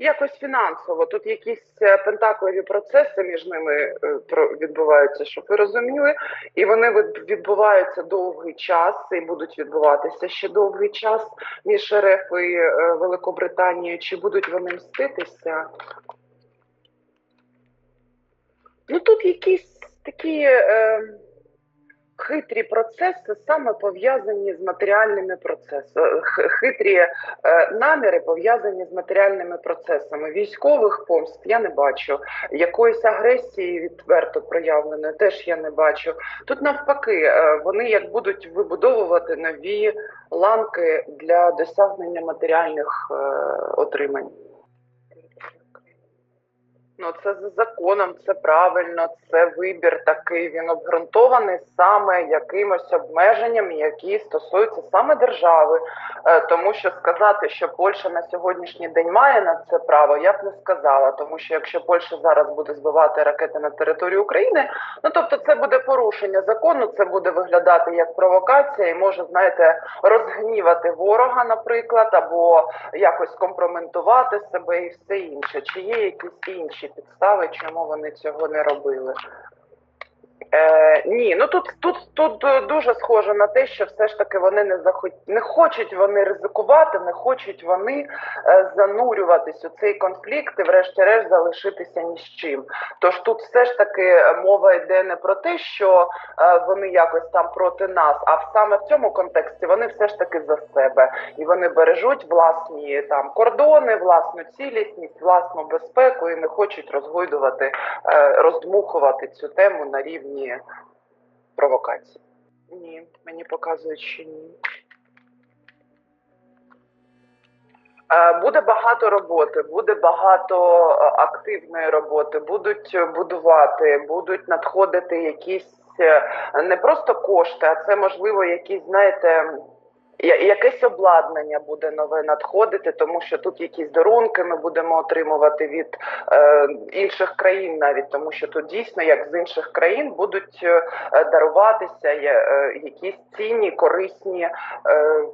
Якось фінансово. Тут якісь е, пентаклові процеси між ними е, відбуваються, щоб ви розуміли. І вони відбуваються довгий час і будуть відбуватися ще довгий час між РФ і е, Великобританією. Чи будуть вони мститися? Ну тут якісь такі е, хитрі процеси, саме пов'язані з матеріальними процесами, хитрі е, наміри пов'язані з матеріальними процесами. Військових помст я не бачу. Якоїсь агресії відверто проявленої теж я не бачу. Тут навпаки, е, вони як будуть вибудовувати нові ланки для досягнення матеріальних е, отримань. Ну, це за законом, це правильно, це вибір такий. Він обґрунтований саме якимось обмеженням, які стосуються саме держави. Е, Тому що сказати, що Польща на сьогоднішній день має на це право, я б не сказала. Тому що якщо Польща зараз буде збивати ракети на територію України, ну тобто це буде порушення закону, це буде виглядати як провокація, і може, знаєте, розгнівати ворога, наприклад, або якось компроментувати себе і все інше. Чи є якісь інші підстави, чому вони цього не робили? Е, ні, ну тут, тут, тут е, дуже схоже на те, що все ж таки вони не захот... не хочуть вони ризикувати, не хочуть вони е, занурюватись у цей конфлікт і, врешті-решт, залишитися ні з чим. Тож тут все ж таки мова йде не про те, що е, вони якось там проти нас, а саме в цьому контексті вони все ж таки за себе і вони бережуть власні там кордони, власну цілісність, власну безпеку і не хочуть розгойдувати, е, роздмухувати цю тему на рівні провокацій. Ні, мені показують, що ні. Буде багато роботи, буде багато активної роботи, будуть е, будувати, будуть надходити якісь е, не просто кошти, а це можливо якісь, знаєте, якесь обладнання буде нове надходити, тому що тут якісь дарунки ми будемо отримувати від е, інших країн, навіть тому що тут дійсно, як з інших країн, будуть е, даруватися е, якісь цінні, корисні е,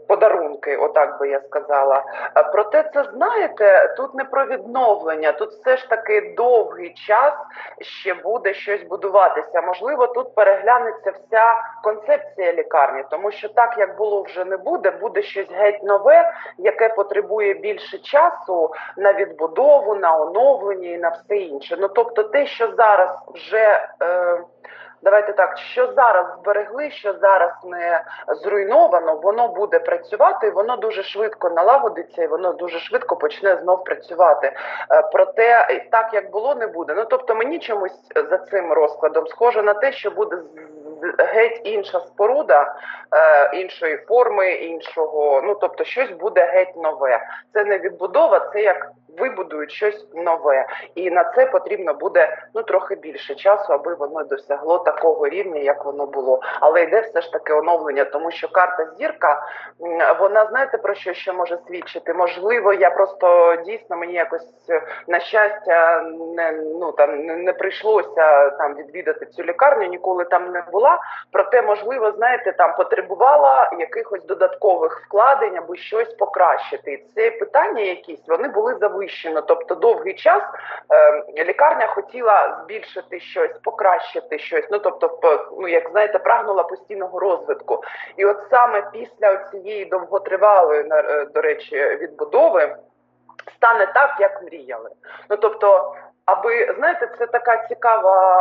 подарунки, отак би я сказала. Е, Проте це знаєте, тут не про відновлення, тут все ж таки довгий час ще буде щось будуватися. Можливо, тут переглянеться вся концепція лікарні, тому що так як було вже не буде, буде буде щось геть нове, яке потребує більше часу на відбудову, на оновлення і на все інше. Ну тобто, те, що зараз вже. Е, Давайте так, що зараз зберегли, що зараз не зруйновано, воно буде працювати, і воно дуже швидко налагодиться, і воно дуже швидко почне знов працювати. Е, Проте так як було, не буде. Ну тобто мені чомусь за цим розкладом схоже на те, що буде геть інша споруда, е, іншої форми, іншого. Ну тобто, щось буде геть нове. Це не відбудова, це як вибудують щось нове, і на це потрібно буде ну трохи більше часу, аби воно досягло такого рівня, як воно було. Але йде все ж таки оновлення, тому що карта зірка вона знаєте про що ще може свідчити? Можливо, я просто дійсно мені якось е, на щастя не ну там не, прийшлося там відвідати цю лікарню, ніколи там не була. Проте, можливо, знаєте, там потребувала якихось додаткових вкладень, аби щось покращити. Ці питання якісь вони були завищено. Тобто, довгий час е, лікарня хотіла збільшити щось, покращити щось. Ну тобто, ну як знаєте, прагнула постійного розвитку. І от саме після цієї довготривалої е, до речі відбудови стане так, як мріяли. Ну тобто. Аби знаєте, це така цікава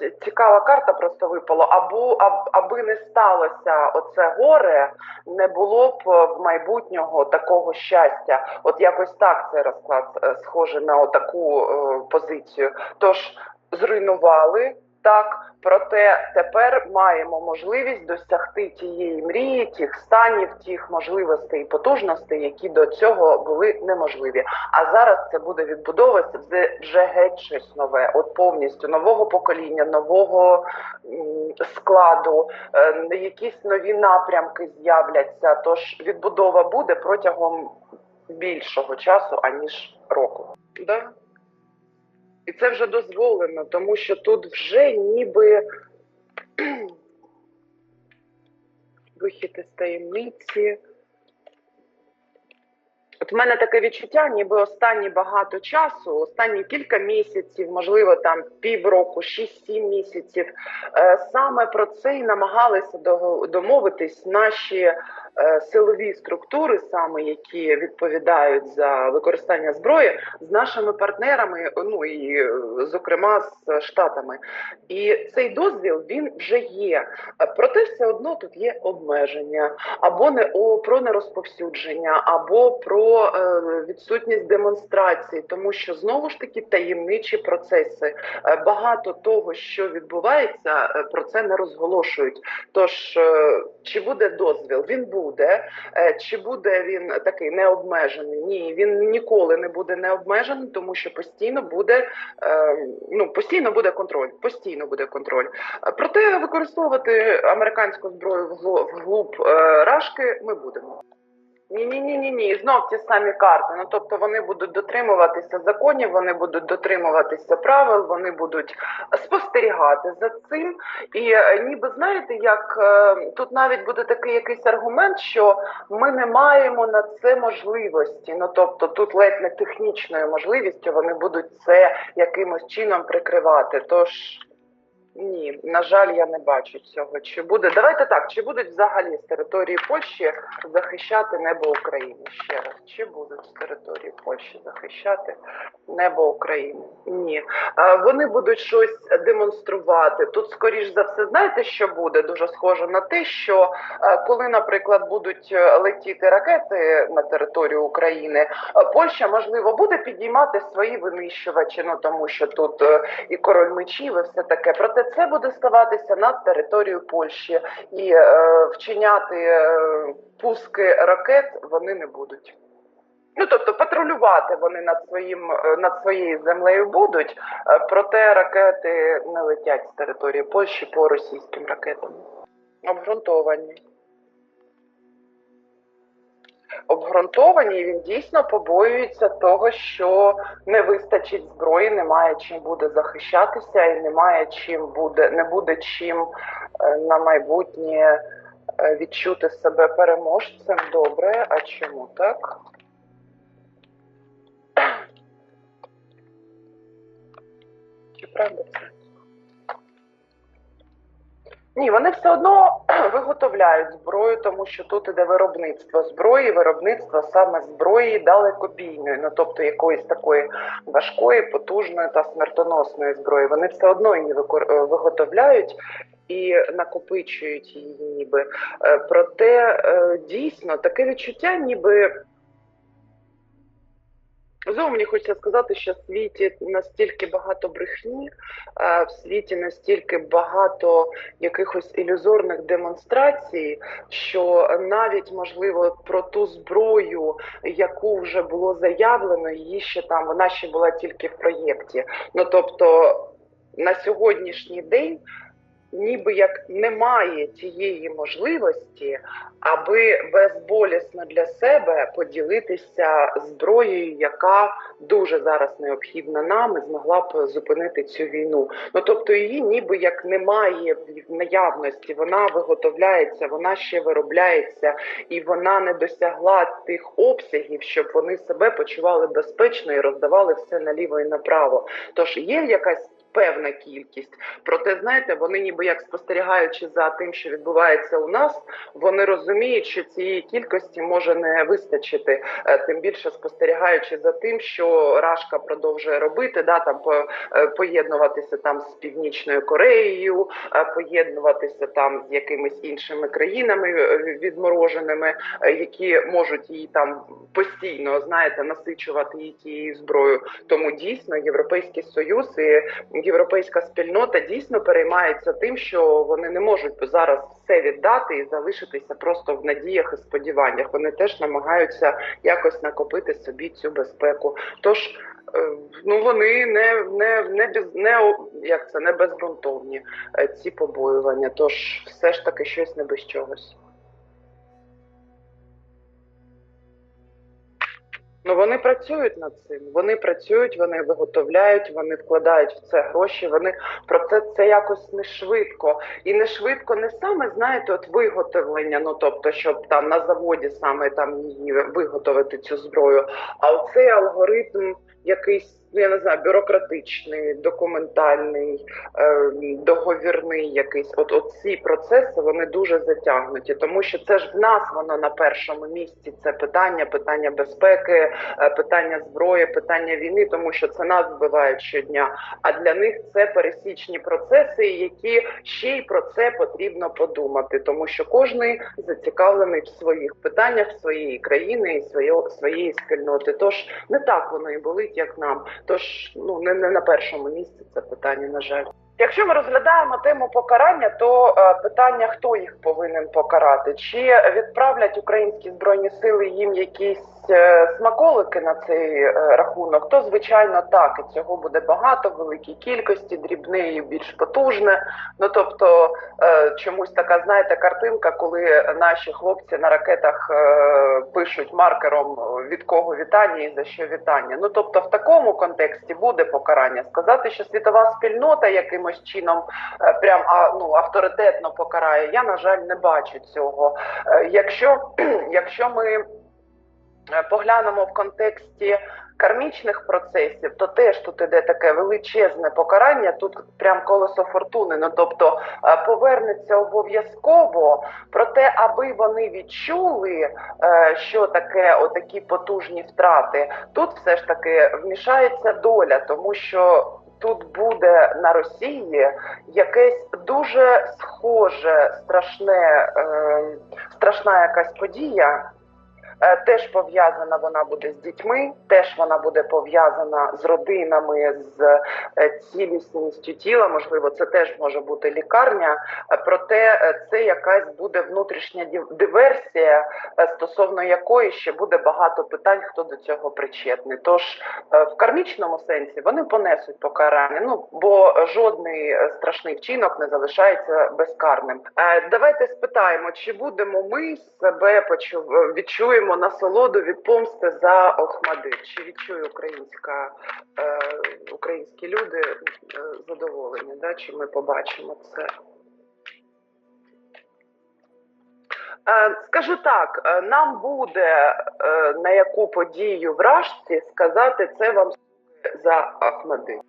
е, цікава карта просто випала. Або аб- аби не сталося оце горе, не було б в майбутнього такого щастя. От якось так цей розклад е, схоже на таку позицію. Тож зруйнували так, проте тепер маємо можливість досягти тієї мрії, тих станів, тих можливостей і потужностей, які до цього були неможливі. А зараз це буде відбудовуватися вже, вже геть щось нове, от повністю нового покоління, нового складу, е, якісь нові напрямки з'являться. Тож відбудова буде протягом більшого часу аніж року. Да? І це вже дозволено, тому що тут вже ніби вихід із таємниці. От в мене таке відчуття, ніби останні багато часу, останні кілька місяців, можливо, там півроку, 6-7 місяців, е, саме про це і намагалися до- домовитись наші е, силові структури, саме які відповідають за використання зброї, з нашими партнерами, ну і зокрема з штатами. І цей дозвіл він вже є. Проте все одно тут є обмеження або не о про нерозповсюдження, або про е, відсутність демонстрації, тому що знову ж таки таємничі процеси. Е, багато того, що відбувається, е, про це не розголошують. Тож чи буде дозвіл? Він буде. Чи буде він такий необмежений? Ні, він ніколи не буде необмежений, тому що постійно буде ну постійно буде контроль. Постійно буде контроль. Проте використовувати американську зброю вглуб е, рашки ми будемо. Ні, ні, ні, ні, ні. Знов ті самі карти. Ну тобто вони будуть дотримуватися законів, вони будуть дотримуватися правил, вони будуть спостерігати за цим. І е, ніби знаєте, як е, тут навіть буде такий якийсь аргумент, що ми не маємо на це можливості. Ну тобто, тут ледь не технічною можливістю вони будуть це якимось чином прикривати. Тож. Ні, на жаль, я не бачу цього. Чи буде давайте так? Чи будуть взагалі з території Польщі захищати небо України? Ще раз, чи будуть з території Польщі захищати небо України? Ні, вони будуть щось демонструвати. Тут, скоріш за все, знаєте, що буде дуже схоже на те, що коли, наприклад, будуть е, летіти ракети на територію України, Польща можливо буде підіймати свої винищувачі, ну тому що тут е, і король мечів, і все таке. Проте це буде ставатися над територією Польщі і е, вчиняти е, пуски ракет вони не будуть. Ну тобто патрулювати вони над своїм е, над своєю землею будуть, е, проте ракети не летять з території Польщі по російським ракетам. Обґрунтовані. Обґрунтовані, і він дійсно побоюється того, що не вистачить зброї, немає чим буде захищатися, і немає чим буде, не буде чим е, на майбутнє е, відчути себе переможцем. Добре, а чому так? Чи правда це? Ні, вони все одно виготовляють зброю, тому що тут іде виробництво зброї, виробництво саме зброї далекобійної, ну тобто якоїсь такої важкої, потужної та смертоносної зброї. Вони все одно її е, виготовляють і накопичують її, ніби. Е, Проте е, дійсно таке відчуття, ніби. Знову мені хочеться сказати, що в світі настільки багато брехні, е, в світі настільки багато якихось ілюзорних демонстрацій, що навіть можливо про ту зброю, яку вже було заявлено, її ще там вона ще була тільки в проєкті. Ну тобто на сьогоднішній день. Ніби як немає тієї можливості, аби безболісно для себе поділитися зброєю, яка дуже зараз необхідна нам і змогла б зупинити цю війну. Ну тобто її ніби як немає в наявності, вона виготовляється, вона ще виробляється, і вона не досягла тих обсягів, щоб вони себе почували безпечно і роздавали все наліво і направо. Тож є якась. Певна кількість, проте знаєте, вони ніби як спостерігаючи за тим, що відбувається у нас, вони розуміють, що цієї кількості може не вистачити. Е, Тим більше спостерігаючи за тим, що Рашка продовжує робити, да там е, поєднуватися там з північною Кореєю, е, поєднуватися там з якимись іншими країнами відмороженими, які можуть її там постійно знаєте насичувати її тією зброєю. Тому дійсно європейський союз і європейська спільнота дійсно переймається тим, що вони не можуть зараз все віддати і залишитися просто в надіях і сподіваннях. Вони теж намагаються якось накопити собі цю безпеку. Тож е, ну вони не не не без не як це не безґрунтовні е, ці побоювання. Тож все ж таки щось не без чогось. Ну вони працюють над цим. Вони працюють, вони виготовляють, вони вкладають в це гроші. Вони про це це якось не швидко. І не швидко не саме знаєте, от виготовлення. Ну тобто, щоб там на заводі саме там її виготовити цю зброю. А оцей алгоритм якийсь. Я не знаю, бюрократичний, документальний, е, договірний якийсь. От, от ці процеси вони дуже затягнуті, тому що це ж в нас воно на першому місці. Це питання, питання безпеки, е, питання зброї, питання війни, тому що це нас вбивають щодня. А для них це пересічні процеси, які ще й про це потрібно подумати, тому що кожний зацікавлений в своїх питаннях своєї країни і своєї своєї спільноти. Тож не так воно і болить, як нам. Тож ну не, не на першому місці це питання, на жаль. Якщо ми розглядаємо тему покарання, то е, питання, хто їх повинен покарати, чи відправлять українські збройні сили їм якісь е, смаколики на цей е, рахунок, то звичайно так і цього буде багато, великій кількості, дрібне і більш потужне. Ну тобто е, чомусь така знаєте картинка, коли наші хлопці на ракетах пишуть маркером від кого вітання і за що вітання. Ну тобто, в такому контексті буде покарання. Сказати, що світова спільнота якимось чином прям ну, авторитетно покарає. Я на жаль не бачу цього. Якщо, якщо ми поглянемо в контексті кармічних процесів, то теж тут іде таке величезне покарання. Тут прям колесо фортуни. Ну тобто е, повернеться обов'язково, проте, аби вони відчули, е, що таке отакі потужні втрати, тут все ж таки вмішається доля, тому що. Тут буде на Росії якесь дуже схоже, страшне, е, страшна якась подія. Е, Теж пов'язана вона буде з дітьми, теж вона буде пов'язана з родинами, з е, цілісністю тіла. Можливо, це теж може бути лікарня. Е, Проте це якась буде внутрішня диверсія, стосовно якої ще буде багато питань, хто до цього причетний. Тож в кармічному сенсі вони понесуть покарання. Ну бо жодний страшний вчинок не залишається безкарним. Давайте спитаємо, чи будемо ми себе почу... відчуємо насолоду від помсти за Охмадит? Чи відчує українська е, українські люди е, задоволення? Да? Чи ми побачимо це? Е, Скажу так, е, нам буде на яку подію в Рашці сказати це вам за Ахмадит.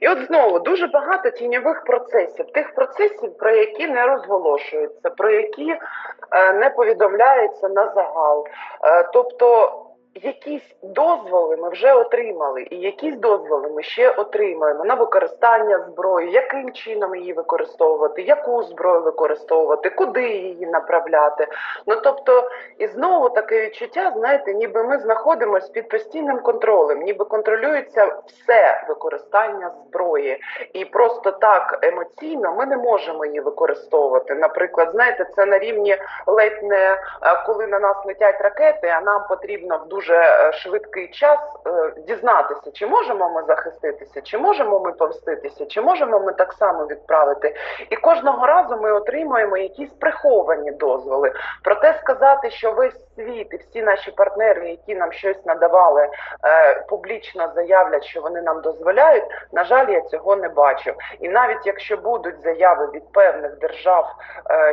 І от знову дуже багато тіньових процесів, тих процесів, про які не розголошуються, про які е, не повідомляються на загал. Е, тобто якісь дозволи ми вже отримали, і якісь дозволи ми ще отримаємо на використання зброї, яким чином її використовувати, яку зброю використовувати, куди її направляти. Ну тобто, і знову таке відчуття, знаєте, ніби ми знаходимося під постійним контролем, ніби контролюється все використання зброї, і просто так емоційно ми не можемо її використовувати. Наприклад, знаєте, це на рівні ледь не коли на нас летять ракети, а нам потрібно в дуже е, швидкий час е, дізнатися, чи можемо ми захиститися, чи можемо ми помститися, чи можемо ми так само відправити. І кожного разу ми отримуємо якісь приховані дозволи. Проте сказати, що весь світ і всі наші партнери, які нам щось надавали, е, публічно заявлять, що вони нам дозволяють. На жаль, я цього не бачу. І навіть якщо будуть заяви від певних держав,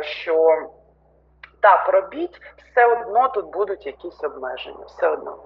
що так робіть, все одно тут будуть якісь обмеження, все одно.